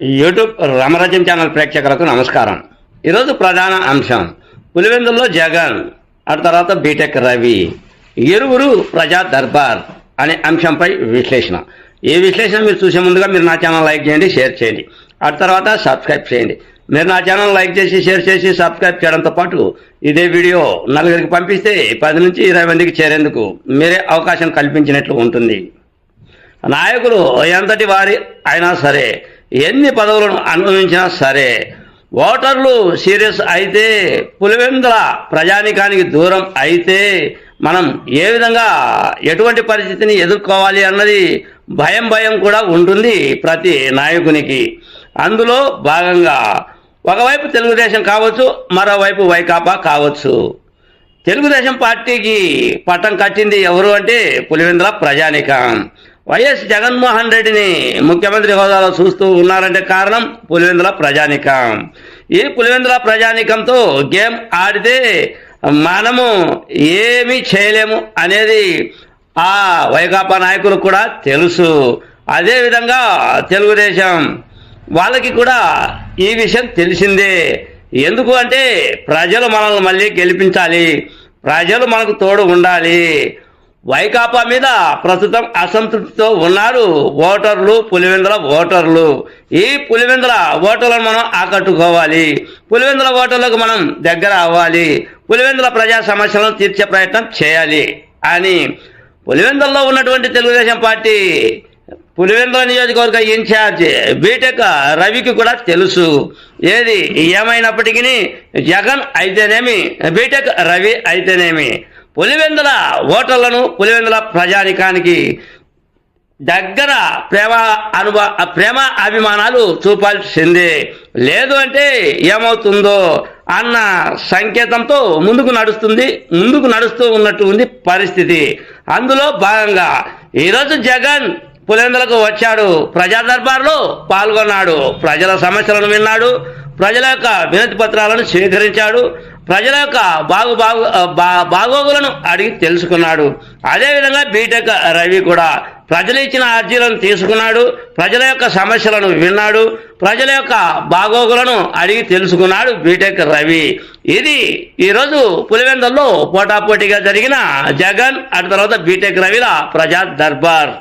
YouTube రామరాజ్యం channel ప్రేక్షకులకు నమస్కారం. ఈరోజు ప్రధాన అంశం పులివెందుల్లో జగన్ ఆ తర్వాత బీటెక్ రవి ఇరువురు ప్రజా దర్బార్ అనే అంశంపై విశ్లేషణ. ఈ విశ్లేషణ మీరు చూసే ముందుగా మీరు నా ఛానల్ లైక్ చేయండి షేర్ చేయండి. ఆ తర్వాత సబ్స్క్రైబ్ చేయండి. మీరు నా ఛానల్ లైక్ చేసి షేర్ చేసి సబ్స్క్రైబ్ చేయడంతో పాటు ఇదే వీడియో నలుగురికి పంపిస్తే పది నుంచి ఇరవై మందికి చేరేందుకు మీరే అవకాశం కల్పించినట్లు ఉంటుంది. నాయకులు ఎంతటి వారి అయినా సరే ఎన్ని పదవులను అనుభవించినా సరే ఓటర్లు సీరియస్ అయితే పులివెందుల ప్రజానికానికి దూరం అయితే మనం ఏ విధంగా ఎటువంటి పరిస్థితిని ఎదుర్కోవాలి అన్నది భయం భయం కూడా ఉంటుంది ప్రతి నాయకునికి. అందులో భాగంగా ఒకవైపు తెలుగుదేశం కావచ్చు మరోవైపు వైకాపా కావచ్చు. తెలుగుదేశం పార్టీకి పట్టం కట్టింది ఎవరు అంటే పులివెందుల ప్రజానికం. వైఎస్ జగన్మోహన్ రెడ్డిని ముఖ్యమంత్రి హోదాలో చూస్తూ ఉన్నారంటే కారణం పులివెందుల ప్రజానికం. ఈ పులివెందుల ప్రజానికంతో గేమ్ ఆడితే మనము ఏమీ చేయలేము అనేది ఆ వైకాపా నాయకులకు కూడా తెలుసు. అదేవిధంగా తెలుగుదేశం వాళ్ళకి కూడా ఈ విషయం తెలిసిందే. ఎందుకు అంటే ప్రజలు మనల్ని మళ్ళీ గెలిపించాలి. ప్రజలు మనకు తోడు ఉండాలి. వైకాపా మీద ప్రస్తుతం అసంతృప్తితో ఉన్నారు ఓటర్లు పులివెందుల ఓటర్లు. ఈ పులివెందుల ఓటర్లను మనం ఆకట్టుకోవాలి. పులివెందుల ఓటర్లకు మనం దగ్గర అవ్వాలి. పులివెందుల ప్రజా సమస్యలను తీర్చే ప్రయత్నం చేయాలి అని పులివెందుల్లో ఉన్నటువంటి తెలుగుదేశం పార్టీ పులివెందుల నియోజకవర్గ ఇన్ఛార్జ్ బీటెక్ రవికి కూడా తెలుసు. ఏది ఏమైనప్పటికీ జగన్ అయితేనేమి బీటెక్ రవి అయితేనేమి. పులివెందుల ఓటర్లను పులివెందుల ప్రజానికానికి దగ్గర ప్రేమ అనుభవ ప్రేమ అభిమానాలు చూపాల్సిందే. లేదు అంటే ఏమవుతుందో అన్న సంకేతంతో ముందుకు నడుస్తుంది ముందుకు నడుస్తూ ఉన్నట్టు ఉంది పరిస్థితి. అందులో భాగంగా ఈరోజు జగన్ పులివెందులకు వచ్చాడు. ప్రజా దర్బార్లో పాల్గొన్నాడు. ప్రజల సమస్యలను విన్నాడు. ప్రజల యొక్క వినతి పత్రాలను స్వీకరించాడు. ప్రజల యొక్క బాగు బాగు బా బాగోగులను అడిగి తెలుసుకున్నాడు. అదేవిధంగా బీటెక్ రవి కూడా ప్రజలు ఇచ్చిన అర్జీలను తీసుకున్నాడు. ప్రజల యొక్క సమస్యలను విన్నాడు. ప్రజల యొక్క బాగోగులను అడిగి తెలుసుకున్నాడు బీటెక్ రవి. ఇది ఈరోజు పులివెందల్లో పోటాపోటీగా జరిగిన జగన్ అటు తర్వాత బీటెక్ రవిల ప్రజా దర్బార్